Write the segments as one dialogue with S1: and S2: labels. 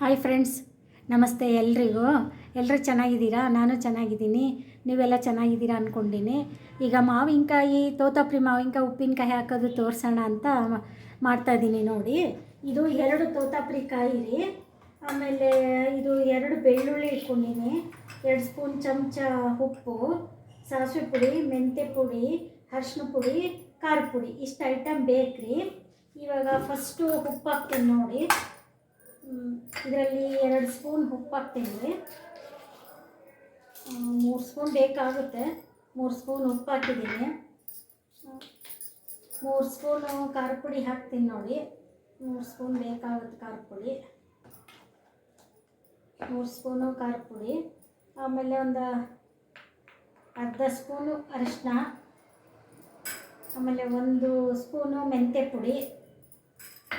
S1: Hi friends ನಮಸ್ತೆ ಎಲ್ರಿಗೂ. ಎಲ್ಲರೂ ಚೆನ್ನಾಗಿದ್ದೀರಾ? ನಾನು ಚೆನ್ನಾಗಿದ್ದೀನಿ. ನೀವೆಲ್ಲ ಚೆನ್ನಾಗಿದ್ದೀರಾ ಅಂದ್ಕೊಂಡಿನಿ ಈಗ ಮಾವಿನಕಾಯಿ, ತೋತಾಪುರಿ ಮಾವಿನಕಾಯಿ ಉಪ್ಪಿನಕಾಯಿ ಹಾಕೋದು ತೋರಿಸೋಣ ಅಂತ ಮಾಡ್ತಾಯಿದ್ದೀನಿ ನೋಡಿ. ಇದು ಎರಡು ತೋತಾಪುರಿ ಕಾಯಿ ರೀ. ಆಮೇಲೆ ಇದು ಎರಡು ಬೆಳ್ಳುಳ್ಳಿ ಇಟ್ಕೊಂಡಿನಿ. ಎರಡು ಸ್ಪೂನ್ ಚಮಚ ಉಪ್ಪು, ಸಾಸಿವೆ ಪುಡಿ, ಮೆಂತ್ಯ ಪುಡಿ ಅರ್ಶಿನ ಪುಡಿ, ಖಾರ ಪುಡಿ. ಇಷ್ಟು ಐಟಮ್ ಬೇಕು ರೀ ಇವಾಗ ಫಸ್ಟು ಉಪ್ಪು ಹಾಕ್ತೀನಿ ನೋಡಿ. ಇದರಲ್ಲಿ ಎರಡು ಸ್ಪೂನ್ ಉಪ್ಪು ಹಾಕ್ತೀನಿ. ಮೂರು ಸ್ಪೂನ್ ಬೇಕಾಗುತ್ತೆ. ಮೂರು ಸ್ಪೂನ್ ಉಪ್ಪು ಹಾಕಿದ್ದೀನಿ. ಮೂರು ಸ್ಪೂನು ಖಾರ ಪುಡಿ ಹಾಕ್ತೀನಿ ನೋಡಿ. ಮೂರು ಸ್ಪೂನ್ ಬೇಕಾಗುತ್ತೆ ಖಾರ ಪುಡಿ. ಮೂರು ಸ್ಪೂನು ಖಾರ ಪುಡಿ. ಆಮೇಲೆ ಒಂದು ಅರ್ಧ ಸ್ಪೂನು ಅರಿಶಿನ ಆಮೇಲೆ ಒಂದು ಸ್ಪೂನು ಮೆಂತ್ಯ ಪುಡಿ.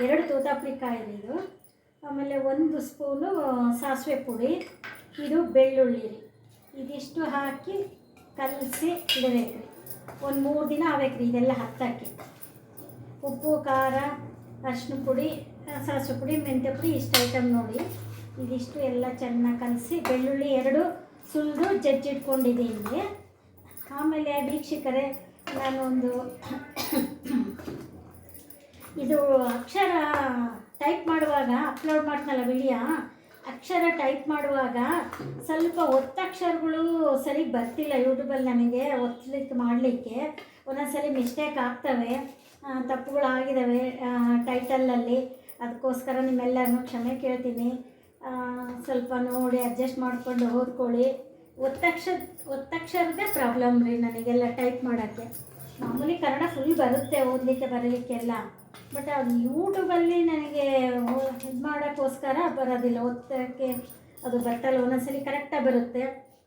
S1: ಎರಡು ತೂತಾಪ್ರಿಕಾಯಿ ಇದು. ಆಮೇಲೆ ಒಂದು ಸ್ಪೂನು ಸಾಸಿವೆ ಪುಡಿ, ಇದು ಬೆಳ್ಳುಳ್ಳಿ ರೀ. ಇದಿಷ್ಟು ಹಾಕಿ ಕಲಸಿ ಇಡಬೇಕು ರೀ. ಒಂದು ಮೂರು ದಿನ ಆಗ್ಬೇಕು ರೀ ಇದೆಲ್ಲ ಹತ್ತಕ್ಕೆ. ಉಪ್ಪು, ಖಾರ ಅರಿಶಿನ ಪುಡಿ ಸಾಸಿವೆ ಪುಡಿ, ಮೆಂತ್ಯ ಪುಡಿ, ಇಷ್ಟು ಐಟಮ್ ನೋಡಿ. ಇದಿಷ್ಟು ಎಲ್ಲ ಚೆನ್ನಾಗಿ ಕಲಸಿ ಬೆಳ್ಳುಳ್ಳಿ ಎರಡು ಸುಲಿದು ಜಜ್ಜಿಟ್ಕೊಂಡಿದ್ದೀನಿ. ಆಮೇಲೆ ವೀಕ್ಷಕರೇ, ನಾನೊಂದು ಇದು ಅಕ್ಷರ ಟೈಪ್ ಮಾಡುವಾಗ ಅಪ್ಲೋಡ್ ಮಾಡ್ತನಲ್ಲ ವಿಡಿಯೋ ಅಕ್ಷರ ಟೈಪ್ ಮಾಡುವಾಗ ಸ್ವಲ್ಪ ಒತ್ತಕ್ಷರಗಳು ಸರಿ ಬರ್ತಿಲ್ಲ ಯೂಟ್ಯೂಬಲ್ಲಿ ನನಗೆ ಒತ್ತಲಿಕ್ಕೆ ಮಾಡಲಿಕ್ಕೆ. ಒಂದೊಂದ್ಸಲಿ ಮಿಸ್ಟೇಕ್ ಆಗ್ತವೆ ತಪ್ಪುಗಳು ತಪ್ಪುಗಳಾಗಿದ್ದಾವೆ ಟೈಟಲಲ್ಲಿ ಅದಕ್ಕೋಸ್ಕರ ನಿಮ್ಮೆಲ್ಲರನ್ನೂ ಕ್ಷಮೆ ಕೇಳ್ತೀನಿ. ಸ್ವಲ್ಪ ನೋಡಿ ಅಡ್ಜಸ್ಟ್ ಮಾಡಿಕೊಂಡು ಓದ್ಕೊಳ್ಳಿ. ಒತ್ತಕ್ಷರ ಒತ್ತಕ್ಷರದೇ ಪ್ರಾಬ್ಲಮ್ ರೀ ನನಗೆಲ್ಲ ಟೈಪ್ ಮಾಡೋಕ್ಕೆ. ಮಾಮೂಲಿ ಕನ್ನಡ ಫುಲ್ ಬರುತ್ತೆ ಓದಲಿಕ್ಕೆ ಬರಲಿಕ್ಕೆಲ್ಲ ಬಟ್ ಅದು ಯೂಟ್ಯೂಬಲ್ಲಿ ನನಗೆ ಇದು ಮಾಡೋಕ್ಕೋಸ್ಕರ ಬರೋದಿಲ್ಲ. ಓದ್ತಕ್ಕೆ ಅದು ಬರ್ತಲ್ಲ ಒಂದೊಂದ್ಸಲಿ ಕರೆಕ್ಟಾಗಿ ಬರುತ್ತೆ.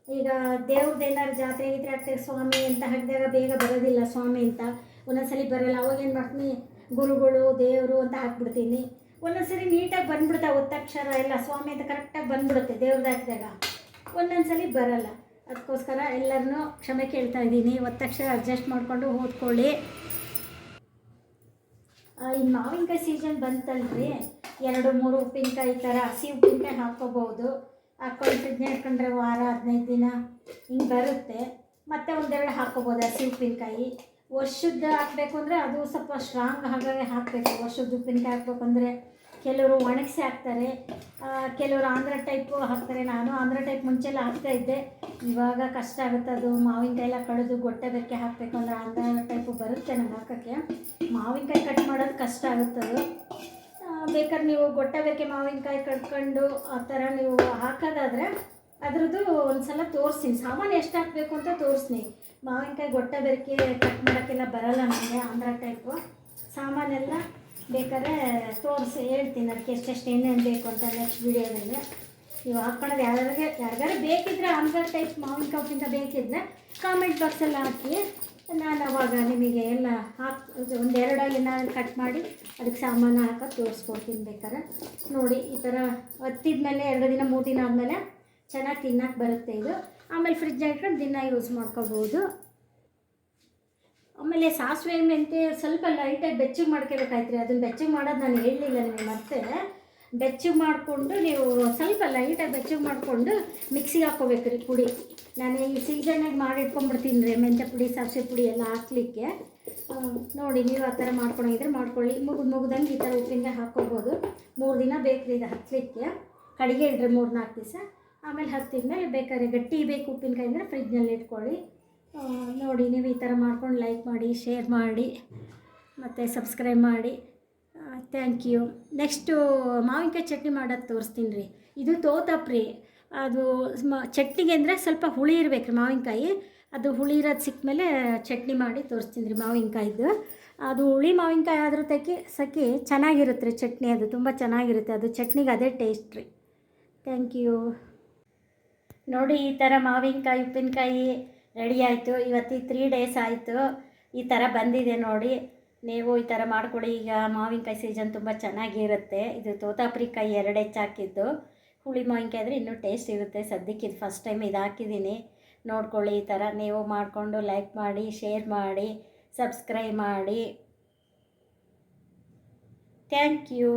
S1: ಈಗ ದೇವ್ರದ್ದು ಏನಾದ್ರು ಜಾತ್ರೆ ಗೀತ್ರೆ ಆಗ್ತದೆ ಸ್ವಾಮಿ ಅಂತ ಹಾಕಿದಾಗ ಬೇಗ ಬರೋದಿಲ್ಲ ಸ್ವಾಮಿ ಅಂತ. ಒಂದೊಂದ್ಸಲಿ ಬರೋಲ್ಲ. ಅವಾಗ ಏನು ಮಾಡ್ತೀನಿ? ಗುರುಗಳು, ದೇವರು ಅಂತ ಹಾಕ್ಬಿಡ್ತೀನಿ. ಒಂದೊಂದ್ಸರಿ ನೀಟಾಗಿ ಬಂದ್ಬಿಡ್ತಾವೆ ಒತ್ತಕ್ಷರ ಎಲ್ಲ. ಸ್ವಾಮಿ ಅಂತ ಕರೆಕ್ಟಾಗಿ ಬಂದ್ಬಿಡುತ್ತೆ ದೇವ್ರದ್ದು ಹಾಕಿದಾಗ. ಒಂದೊಂದ್ಸಲಿ ಬರೋಲ್ಲ. ಅದಕ್ಕೋಸ್ಕರ ಎಲ್ಲರನ್ನೂ ಕ್ಷಮೆ ಕೇಳ್ತಾ ಇದ್ದೀನಿ. ಒತ್ತಕ್ಷರ ಅಡ್ಜಸ್ಟ್ ಮಾಡಿಕೊಂಡು ಓದ್ಕೊಳ್ಳಿ. ಇನ್ನು ಮಾವಿನಕಾಯಿ ಸೀಸನ್ ಬಂತಲ್ರಿ? ಎರಡು, ಮೂರು ಉಪ್ಪಿನಕಾಯಿ ಥರ ಹಸಿ ಉಪ್ಪಿನಕಾಯಿ ಹಾಕ್ಕೋಬೋದು ಹಾಕ್ಕೊಂಡು ಫ್ರಿಜ್ನ ಇಟ್ಕೊಂಡ್ರೆ ವಾರ ಹದಿನೈದು ದಿನ ಹಿಂಗೆ ಬರುತ್ತೆ. ಮತ್ತೆ ಒಂದೆರಡು ಹಾಕ್ಕೋಬೋದು ಹಸಿ ಉಪ್ಪಿನಕಾಯಿ. ವರ್ಷದ್ದು ಹಾಕಬೇಕು ಅಂದರೆ ಅದು ಸ್ವಲ್ಪ ಸ್ಟ್ರಾಂಗ್ ಹಾಗಾಗಿ ಹಾಕಬೇಕು. ವರ್ಷದ ಉಪ್ಪಿನಕಾಯಿ ಹಾಕ್ಬೇಕು ಅಂದರೆ ಕೆಲವರು ಒಣಗಿಸಿ ಹಾಕ್ತಾರೆ. ಕೆಲವರು ಆಂಧ್ರ ಟೈಪು ಹಾಕ್ತಾರೆ. ನಾನು ಆಂಧ್ರ ಟೈಪ್ ಮುಂಚೆಲ್ಲ ಹಾಕ್ತಾ ಇದ್ದೆ. ಇವಾಗ ಕಷ್ಟ ಆಗುತ್ತೆ. ಅದು ಮಾವಿನಕಾಯಿ ಎಲ್ಲ ಕಡಿದು ಗೊಟ್ಟೆ ಬೆಕ್ಕೆ ಹಾಕಬೇಕು ಅಂದರೆ ಆಂಧ್ರ ಟೈಪು ಬರುತ್ತೆ ನಮ್ಗೆ ಹಾಕೋಕ್ಕೆ. ಮಾವಿನಕಾಯಿ ಕಟ್ ಮಾಡೋದು ಕಷ್ಟ ಆಗುತ್ತೆ ಅದು. ಬೇಕಾದ್ರೆ ನೀವು ಗೊಟ್ಟೆ ಬೆಕ್ಕೆ ಮಾವಿನಕಾಯಿ ಕಟ್ಕೊಂಡು ಆ ಥರ ನೀವು ಹಾಕೋದಾದರೆ ಅದ್ರದ್ದು ಒಂದು ಸಲ ತೋರಿಸ್ತೀನಿ. ಸಾಮಾನು ಎಷ್ಟು ಹಾಕಬೇಕು ಅಂತ ತೋರಿಸ್ತೀನಿ. ಮಾವಿನಕಾಯಿ ಗೊಟ್ಟೆ ಬೆರಕೆ ಕಟ್ ಮಾಡೋಕ್ಕೆಲ್ಲ ಬರಲ್ಲ ನನಗೆ ಆಂಧ್ರ ಟೈಪು ಸಾಮಾನೆಲ್ಲ ಬೇಕಾದ್ರೆ ತೋರಿಸಿ ಹೇಳ್ತೀನಿ. ಅದಕ್ಕೆ ಎಷ್ಟೆಷ್ಟು ಏನೇನು ಬೇಕು ಅಂತ ನೆಕ್ಸ್ಟ್ ವೀಡಿಯೋದಲ್ಲಿ ನೀವು ಹಾಕ್ಕೊಳ್ಳೋದು ಯಾರ್ಯಾರಿಗೆ ಯಾರ್ಯಾರು ಬೇಕಿದ್ರೆ ಆಂಧ್ರ ಟೈಪ್ ಮಾವಿನಕಾಯಿ ಉಪ್ಪಿನಕಾಯಿ ಬೇಕಿದ್ರೆ ಕಾಮೆಂಟ್ ಬಾಕ್ಸಲ್ಲಿ ಹಾಕಿ. ನಾನು ಅವಾಗ ನಿಮಗೆ ಎಲ್ಲ ಹಾಕಿ ಒಂದೆರಡು ನಾನು ಕಟ್ ಮಾಡಿ ಅದಕ್ಕೆ ಸಾಮಾನು ಹಾಕೋದು ತೋರಿಸ್ಕೊಡ್ತೀನಿ ಬೇಕಾದ್ರೆ. ನೋಡಿ, ಈ ಥರ ಹತ್ತಿದ ಮೇಲೆ ಎರಡು ದಿನ ಮೂರು ದಿನ ಆದಮೇಲೆ ಚೆನ್ನಾಗಿ ತಿನ್ನಕ್ಕೆ ಬರುತ್ತೆ ಇದು. ಆಮೇಲೆ ಫ್ರಿಜ್ ಇಟ್ಕೊಂಡು ದಿನ ಯೂಸ್ ಮಾಡ್ಕೋಬೋದು. ಆಮೇಲೆ ಸಾಸಿವೆ ಮೆಂತ್ಯ ಸ್ವಲ್ಪ ಲೈಟಾಗಿ ಬೆಚ್ಚಗೆ ಮಾಡ್ಕೋಬೇಕಾಯ್ತು ರೀ ಅದನ್ನು ಬೆಚ್ಚಗೆ ಮಾಡೋದು ನಾನು ಹೇಳಲಿಲ್ಲ ನಿಮಗೆ ಮತ್ತೆ. ಬೆಚ್ಚಗೆ ಮಾಡಿಕೊಂಡು ನೀವು ಸ್ವಲ್ಪ ಲೈಟಾಗಿ ಬೆಚ್ಚಗೆ ಮಾಡಿಕೊಂಡು ಮಿಕ್ಸಿಗೆ ಹಾಕ್ಕೋಬೇಕು ರೀ ಪುಡಿ. ನಾನು ಈ ಸೀಸನಾಗಿ ಮಾಡಿ ಇಟ್ಕೊಂಡ್ಬಿಡ್ತೀನಿ ರೀ, ಮೆಂತ್ಯ ಪುಡಿ, ಸಾಸಿವೆ ಪುಡಿ ಎಲ್ಲ ಹಾಕ್ಲಿಕ್ಕೆ. ನೋಡಿ ನೀವು ಆ ಥರ ಮಾಡ್ಕೊಂಡಿದ್ರೆ ಮಾಡ್ಕೊಳ್ಳಿ. ಮುಗಿದು ಮುಗ್ದಂಗೆ ಈ ಥರ ಉಪ್ಪಿನಕಾಯಿ ಹಾಕ್ಕೊಬೋದು. ಮೂರು ದಿನ ಬೇಕು ರೀ ಇದು ಹತ್ತಲಿಕ್ಕೆ ಕಡಿಗೆ ಇಡ್ರಿ ಮೂರು ನಾಲ್ಕು ದಿವಸ. ಆಮೇಲೆ ಹತ್ತಿದ್ಮೇಲೆ ಬೇಕಾದ್ರೆ ಗಟ್ಟಿ ಬೇಕು ಉಪ್ಪಿನಕಾಯಿ ಅಂದರೆ ಫ್ರಿಜ್ನಲ್ಲಿ ಇಟ್ಕೊಳ್ಳಿ ನೋಡಿ ನೀವು ಈ ಥರ ಮಾಡ್ಕೊಂಡು ಲೈಕ್ ಮಾಡಿ ಶೇರ್ ಮಾಡಿ, ಮತ್ತು ಸಬ್ಸ್ಕ್ರೈಬ್ ಮಾಡಿ. ಥ್ಯಾಂಕ್ ಯು ನೆಕ್ಸ್ಟು ಮಾವಿನಕಾಯಿ ಚಟ್ನಿ ಮಾಡೋದು ತೋರಿಸ್ತೀನಿ ರೀ. ಇದು ತೋತಾಪ್ರಿ ಅದು ಚಟ್ನಿಗೆ ಅಂದರೆ ಸ್ವಲ್ಪ ಹುಳಿ ಇರ್ಬೇಕು ರೀ ಮಾವಿನಕಾಯಿ. ಅದು ಹುಳಿ ಇರೋದು ಸಿಕ್ಕಮೇಲೆ ಚಟ್ನಿ ಮಾಡಿ ತೋರಿಸ್ತೀನಿ ರೀ ಮಾವಿನಕಾಯಿದು. ಅದು ಹುಳಿ ಮಾವಿನಕಾಯಿ ಆದ್ರೂ ತೆಗಿ ಸಖಿ ಚೆನ್ನಾಗಿರುತ್ತೆ ರೀ ಚಟ್ನಿ ಅದು, ತುಂಬ ಚೆನ್ನಾಗಿರುತ್ತೆ. ಅದು ಚಟ್ನಿಗೆ ಅದೇ ಟೇಸ್ಟ್ ರೀ. ಥ್ಯಾಂಕ್ ಯು ನೋಡಿ, ಈ ಥರ ಮಾವಿನಕಾಯಿ, ಉಪ್ಪಿನಕಾಯಿ ರೆಡಿ ಆಯಿತು. ಇವತ್ತು ತ್ರೀ ಡೇಸ್ ಆಯಿತು. ಈ ಥರ ಬಂದಿದೆ ನೋಡಿ. ನೀವು ಈ ಥರ ಮಾಡಿಕೊಡಿ. ಈಗ ಮಾವಿನಕಾಯಿ ಸೀಸನ್ ತುಂಬ ಚೆನ್ನಾಗಿರುತ್ತೆ. ಇದು ತೋತಾಪುರಿ ಕಾಯಿ ಎರಡು ಹೆಚ್ಚಾಕಿದ್ದು ಹುಳಿ ಮಾವಿನಕಾಯಿ ಆದರೆ ಇನ್ನೂ ಟೇಸ್ಟ್ ಇರುತ್ತೆ. ಸದ್ಯಕ್ಕೆ ಇದು ಫಸ್ಟ್ ಟೈಮ್ ಇದು ಹಾಕಿದ್ದೀನಿ. ನೋಡ್ಕೊಳ್ಳಿ ಈ ಥರ. ನೀವು ಮಾಡಿಕೊಂಡು ಲೈಕ್ ಮಾಡಿ ಶೇರ್ ಮಾಡಿ ಸಬ್ಸ್ಕ್ರೈಬ್ ಮಾಡಿ. Thank you